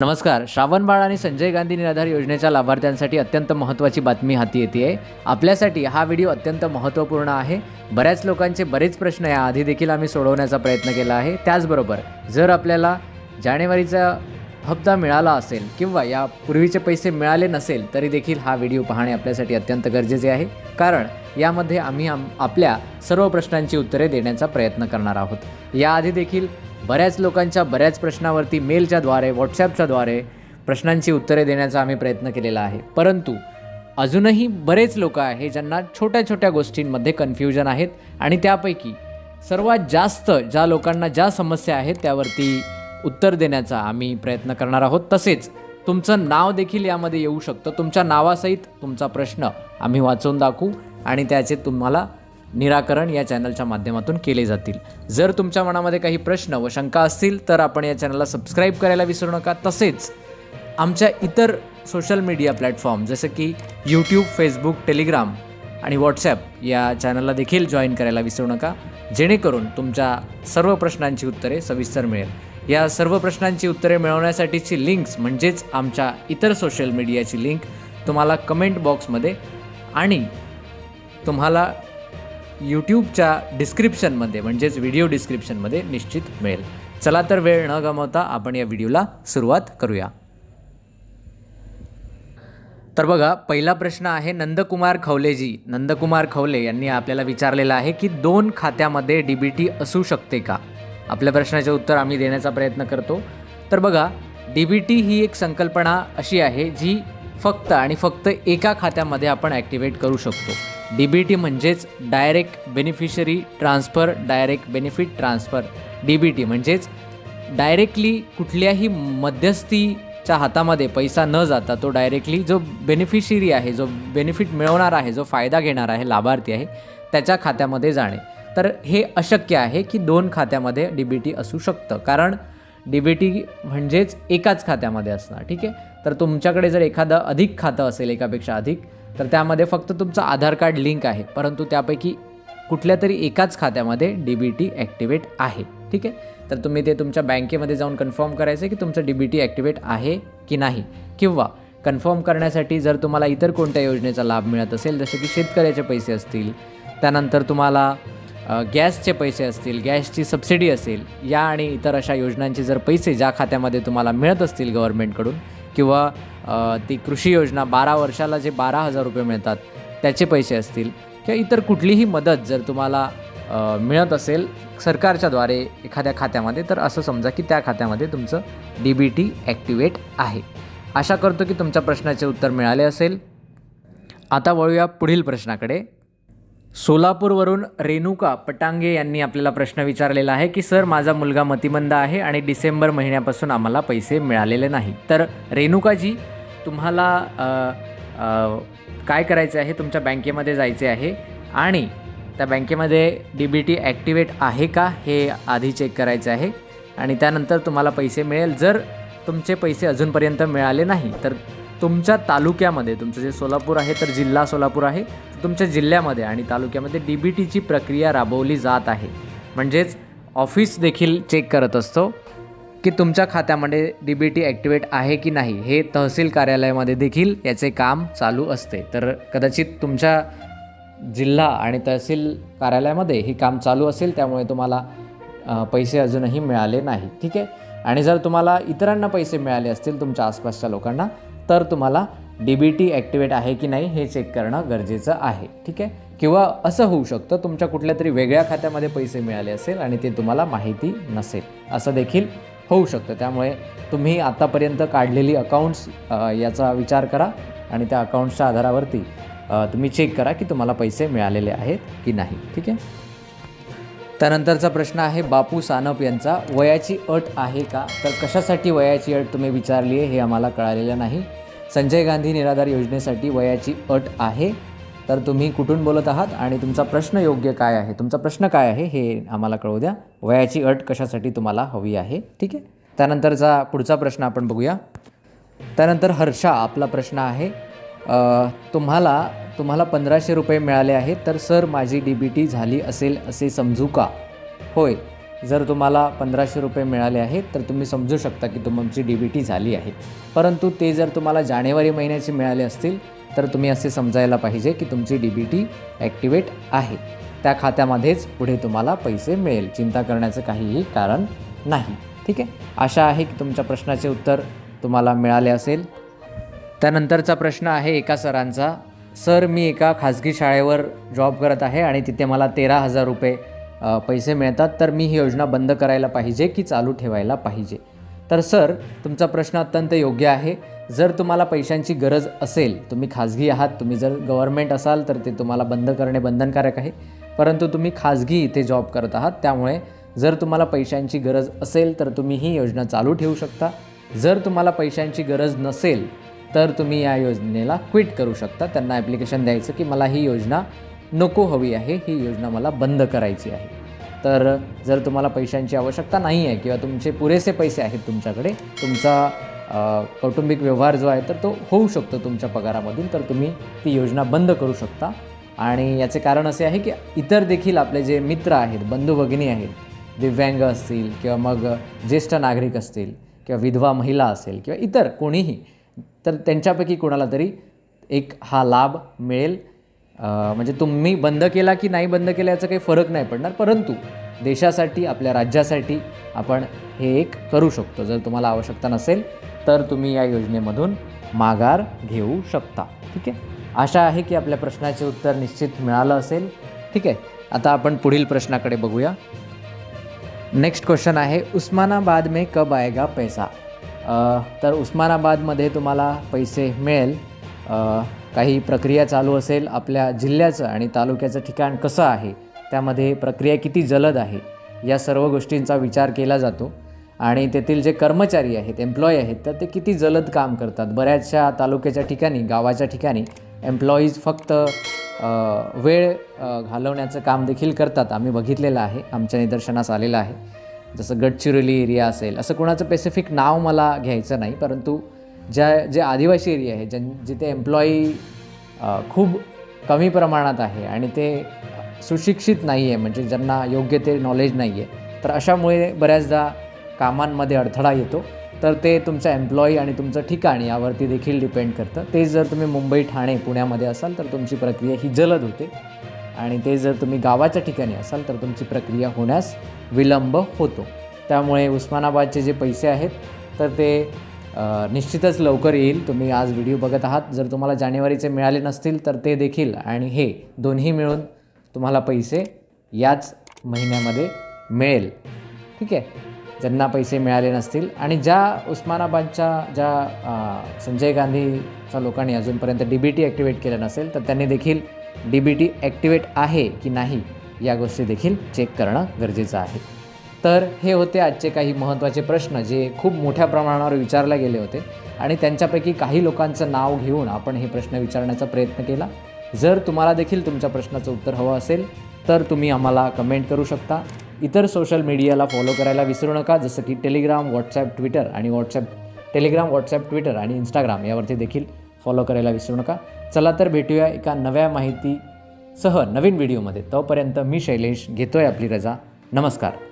नमस्कार श्रावणबाळ आणि संजय गांधी निराधार योजनेच्या लाभार्थ्यांसाठी अत्यंत महत्त्वाची बातमी हाती येते आहे आपल्यासाठी हा व्हिडिओ अत्यंत महत्त्वपूर्ण आहे. बऱ्याच लोकांचे बरेच प्रश्न याआधी देखील आम्ही सोडवण्याचा प्रयत्न केला आहे. त्याचबरोबर जर आपल्याला जानेवारीचा हप्ता मिळाला असेल किंवा या पूर्वीचे पैसे मिळाले नसेल तरी देखील हा व्हिडिओ पाहणे आपल्यासाठी अत्यंत गरजेचे आहे. कारण यामध्ये आम्ही आम आपल्या सर्व प्रश्नांची उत्तरे देण्याचा प्रयत्न करणार आहोत. याआधी देखील बऱ्याच लोकांच्या बऱ्याच प्रश्नावरती मेलच्या द्वारे व्हॉट्सॲपच्या द्वारे प्रश्नांची उत्तरे देण्याचा आम्ही प्रयत्न केलेला आहे. परंतु अजूनही बरेच लोक आहे ज्यांना छोट्या छोट्या गोष्टींमध्ये कन्फ्युजन आहेत आणि त्यापैकी सर्वात जास्त ज्या लोकांना ज्या समस्या आहेत त्यावरती उत्तर देण्याचा आम्ही प्रयत्न करणार आहोत. तसेच तुमचं नाव देखील यामध्ये येऊ शकतं. तुमच्या नावासहित तुमचा प्रश्न आम्ही वाचून दाखवू आणि त्याचे तुम्हाला निराकरण या चॅनलच्या माध्यमातून केले जातील. जर तुमच्या मनामध्ये काही प्रश्न व शंका असतील तर आपण या चॅनलला सबस्क्राईब करायला विसरू नका. तसेच आमच्या इतर सोशल मीडिया प्लॅटफॉर्म जसं की यूट्यूब फेसबुक टेलिग्राम आणि व्हॉट्सॲप या चॅनलला देखील जॉईन करायला विसरू नका. जेणेकरून तुमच्या सर्व प्रश्नांची उत्तरे सविस्तर मिळेल. या सर्व प्रश्नांची उत्तरे मिळवण्यासाठीची लिंक्स म्हणजेच आमच्या इतर सोशल मीडियाची लिंक तुम्हाला कमेंट बॉक्समध्ये आणि तुम्हाला यूट्यूबच्या डिस्क्रिप्शनमध्ये म्हणजेच व्हिडिओ डिस्क्रिप्शनमध्ये निश्चित मिळेल. चला तर वेळ न गमावता आपण या व्हिडिओला सुरुवात करूया. तर बघा पहिला प्रश्न आहे नंदकुमार खवलेजी. नंदकुमार खवले यांनी आपल्याला विचारलेला आहे की दोन खात्यामध्ये डी बी टी असू शकते का? आपल्या प्रश्नाचे उत्तर आम्ही देण्याचा प्रयत्न करतो. तर बघा डी बी टी ही एक संकल्पना अशी आहे जी फक्त आणि फक्त एका खात्यामध्ये आपण ॲक्टिवेट करू शकतो. डी बी टी म्हणजेच direct beneficiary transfer direct benefit transfer D B T म्हणजेच डायरेक्टली कुठल्याही मध्यस्थीच्या हातामध्ये पैसा न जाता तो डायरेक्टली जो बेनिफिशरी आहे जो बेनिफिट मिळवणार आहे जो फायदा घेणार आहे लाभार्थी आहे त्याच्या खात्यामध्ये जाणे. तर हे अशक्य आहे की दोन खात्यामध्ये डी बी टी असू शकतं. कारण डी बी टी म्हणजेच एकाच खात्यामध्ये असणार ठीक आहे? तर तुमच्याकडे जर एखादं अधिक खातं असेल एकापेक्षा अधिक तर त्यामध्ये फक्त तुमचं आधार कार्ड लिंक आहे परंतु त्यापैकी कुठल्या तरी एकाच खात्यामध्ये डी बी टी ॲक्टिवेट आहे ठीक आहे? तर तुम्ही ते तुमच्या बँकेमध्ये जाऊन कन्फर्म करायचं की तुमचं डी बी टी ॲक्टिवेट आहे की नाही. किंवा कन्फर्म करण्यासाठी जर तुम्हाला इतर कोणत्या योजनेचा लाभ मिळत असेल जसे की शेतकऱ्याचे पैसे असतील त्यानंतर तुम्हाला गॅसचे पैसे असतील गॅसची सबसिडी असेल या आणि इतर अशा योजनांचे जर पैसे ज्या खात्यामध्ये तुम्हाला मिळत असतील गव्हर्नमेंटकडून किंवा ती कृषी योजना बारा वर्षाला जे बारा हजार रुपये मिळतात त्याचे पैसे असतील किंवा इतर कुठलीही मदत जर तुम्हाला मिळत असेल सरकारच्याद्वारे एखाद्या खात्यामध्ये तर असं समजा की त्या खात्यामध्ये तुमचं डी बी टी ॲक्टिवेट आहे. आशा करतो की तुमच्या प्रश्नाचे उत्तर मिळाले असेल. आता वळूया पुढील प्रश्नाकडे. सोलापूरवरून रेणुका पटांगे यांनी आपल्याला प्रश्न विचारलेला आहे की सर माझा मुलगा मतिमंद आहे आणि डिसेंबर महिन्यापासून आम्हाला पैसे मिळालेले नाही. तर रेणुकाजी तुम्हाला काय करायचं आहे? तुमच्या बँकेमध्ये जायचे आहे आणि त्या बँकेमध्ये डी बी टी ॲक्टिवेट आहे का हे आधी चेक करायचं आहे आणि त्यानंतर तुम्हाला पैसे मिळेल. जर तुमचे पैसे अजूनपर्यंत मिळाले नाही तर तुमच्या तालुक्यामध्ये तुमचं जे सोलापूर आहे तर जिल्हा सोलापूर आहे तुमच्या जिल्ह्यामध्ये आणि तालुक्यामध्ये डी बी टीची प्रक्रिया राबवली जात आहे. म्हणजेच ऑफिस देखील चेक करत असतो की तुमच्या खात्यामध्ये डी बी टी ॲक्टिवेट आहे की नाही. हे तहसील कार्यालयामध्ये देखील याचे काम चालू असते. तर कदाचित तुमच्या जिल्हा आणि तहसील कार्यालयामध्ये हे काम चालू असेल त्यामुळे तुम्हाला पैसे अजूनही मिळाले नाही. ठीक आहे? आणि जर तुम्हाला इतरांना पैसे मिळाले असतील तुमच्या आसपासच्या लोकांना तर तुम्हाला डी बी टी ॲक्टिवेट आहे की नाही हे चेक करणं गरजेचं आहे ठीक आहे? किंवा असं होऊ शकतं तुमच्या कुठल्या तरी वेगळ्या खात्यामध्ये पैसे मिळाले असेल आणि ते तुम्हाला माहिती नसेल. असं देखील होऊ शकतं. त्यामुळे तुम्ही आत्तापर्यंत काढलेली अकाउंट्स याचा विचार करा आणि त्या अकाउंट्सच्या आधारावरती तुम्ही चेक करा की तुम्हाला पैसे मिळालेले आहेत की नाही ठीक आहे? त्यानंतरचा प्रश्न आहे बापू सानप यांचा वयाची अट आहे का? तर कशासाठी वयाची अट तुम्ही विचारली आहे हे आम्हाला कळालेलं नाही. संजय गांधी निराधार योजनेसाठी वयाची अट आहे. तर तुम्ही कुठून बोलत आहात आणि तुमचा प्रश्न योग्य काय आहे? तुमचा प्रश्न काय आहे हे आम्हाला कळवू द्या. वयाची अट कशासाठी तुम्हाला हवी आहे? ठीक आहे? त्यानंतरचा पुढचा प्रश्न आपण बघूया. त्यानंतर हर्षा आपला प्रश्न आहे तुम्हाला तुम्हाला पंधराशे रुपये मिळाले आहेत तर सर माझी डी बी टी झाली असेल असे समजू का? होय जर तुम्हाला पंधराशे रुपये मिळाले आहेत तर तुम्ही समजू शकता की तुमची डी बी टी झाली आहे. परंतु ते जर तुम्हाला जानेवारी महिन्याचे मिळाले असतील तर तुम्ही असे समजायला पाहिजे की तुमची डी बी टी ॲक्टिवेट आहे. त्या खात्यामध्येच पुढे तुम्हाला पैसे मिळेल चिंता करण्याचं काहीही कारण नाही. ठीक आहे? आशा आहे की तुमच्या प्रश्नाचे उत्तर तुम्हाला मिळाले असेल. त्यानंतरचा प्रश्न आहे एका सरांचा. सर मी एका खाजगी शाळेवर जॉब करत आहे आणि तिथे मला तेरा हजार रुपये पैसे मिळतात. तर मी ही योजना बंद करायला पाहिजे की चालू ठेवायला पाहिजे? तर सर तुमचा प्रश्न अत्यंत योग्य आहे. जर तुम्हाला पैशांची गरज असेल तुम्ही खाजगी आहात तुम्ही जर गव्हर्मेंट असाल तर ते तुम्हाला बंद करणे बंधनकारक आहे. परंतु तुम्ही खाजगी इथे जॉब करत आहात त्यामुळे जर तुम्हाला पैशांची गरज असेल तर तुम्ही ही योजना चालू ठेवू शकता. जर तुम्हाला पैशांची गरज नसेल तर तुम्ही या योजनेला क्विट करू शकता. त्यांना ॲप्लिकेशन द्यायचं की मला ही योजना नको हवी आहे ही योजना मला बंद करायची आहे. तर जर तुम्हाला पैशांची आवश्यकता नाही आहे किंवा तुमचे पुरेसे पैसे आहेत तुमच्याकडे तुमचा कौटुंबिक व्यवहार जो आहे तर तो होऊ शकतो तुमच्या पगारामधून तर तुम्ही ती योजना बंद करू शकता. आणि याचे कारण असे आहे की इतर देखील आपले जे मित्र आहेत बंधू भगिनी आहेत दिव्यांग असतील किंवा मग ज्येष्ठ नागरिक असतील किंवा विधवा महिला असेल किंवा इतर कोणीही तर त्यांच्यापैकी कोणाला तरी एक हा लाभ मिळेल. म्हणजे तुम्ही बंद केला की नाही बंद केला याचा काही फरक नाही पडणार. परंतु देशासाठी आपल्या राज्यासाठी आपण हे एक करू शकतो. जर तुम्हाला आवश्यकता नसेल तर तुम्ही या योजनेमधून माघार घेऊ शकता. ठीक आहे? आशा आहे की आपल्या प्रश्नाचे उत्तर निश्चित मिळालं असेल. ठीक आहे? आता आपण पुढील प्रश्नाकडे बघूया. नेक्स्ट क्वेश्चन आहे उस्मानाबाद में कब आएगा पैसा? तर उस्मानाबादमध्ये तुम्हाला पैसे मिळेल. काही प्रक्रिया चालू असेल आपल्या जिल्ह्याचं आणि तालुक्याचं ठिकाण कसं आहे त्यामध्ये प्रक्रिया किती जलद आहे या सर्व गोष्टींचा विचार केला जातो. आणि तेथील जे कर्मचारी आहेत एम्प्लॉई आहेत तर ते किती जलद काम करतात. बऱ्याचशा तालुक्याच्या ठिकाणी गावाच्या ठिकाणी एम्प्लॉईज फक्त वेळ घालवण्याचं काम देखील करतात. आम्ही बघितलेलं आहे आमच्या निदर्शनास आलेलं आहे. जसं गडचिरोली एरिया असेल असं कोणाचं स्पेसिफिक नाव मला घ्यायचं नाही परंतु ज्या जे आदिवासी एरिया आहे ज्यां जिथे एम्प्लॉई खूप कमी प्रमाणात आहे आणि ते सुशिक्षित नाही आहे म्हणजे ज्यांना योग्य ते नॉलेज नाही आहे तर अशामुळे बऱ्याचदा कामांमध्ये अडथळा येतो. तर ते तुमचा एम्प्लॉई आणि तुमचं ठिकाण यावरती देखील डिपेंड करतं. तेच जर तुम्ही मुंबई ठाणे पुण्यामध्ये असाल तर तुमची प्रक्रिया ही जलद होते. आणि ते जर तुम्ही गावाच्या ठिकाणी असाल तर तुमची प्रक्रिया होण्यास विलंब होतो. त्यामुळे उस्मानाबादचे जे पैसे आहेत तर ते निश्चितच लवकर येईल. तुम्ही आज व्हिडिओ बघत आहात. जर तुम्हाला जानेवारीचे मिळाले नसतील तर ते देखील आणि हे दोन्ही मिळून तुम्हाला पैसे याच महिन्यामध्ये मिळेल. ठीक आहे? ज्यांना पैसे मिळाले नसतील आणि ज्या उस्मानाबादच्या ज्या संजय गांधीच्या लोकांनी अजूनपर्यंत डी बी टी ॲक्टिवेट केलं नसेल तर त्यांनी देखील डी बी टी ॲक्टिवेट आहे की नाही या गोष्टी देखील चेक करणं गरजेचं आहे. तर हे होते आजचे काही महत्त्वाचे प्रश्न जे खूप मोठ्या प्रमाणावर विचारले गेले होते आणि त्यांच्यापैकी काही लोकांचं नाव घेऊन आपण हे प्रश्न विचारण्याचा प्रयत्न केला. जर तुम्हाला देखील तुमच्या प्रश्नाचं उत्तर हवं असेल तर तुम्ही आम्हाला कमेंट करू शकता. इतर सोशल मीडियाला फॉलो करायला विसरू नका जसं की टेलिग्राम व्हॉट्सॲप ट्विटर आणि व्हॉट्सॲप टेलिग्राम व्हॉट्सॲप ट्विटर आणि इंस्टाग्राम यावरती देखील फॉलो करायला विसरू नका. चला तर भेटूया एका नव्या माहितीसह नवीन व्हिडिओमध्ये. तोपर्यंत मी शैलेश घेतोय आपली रजा. नमस्कार.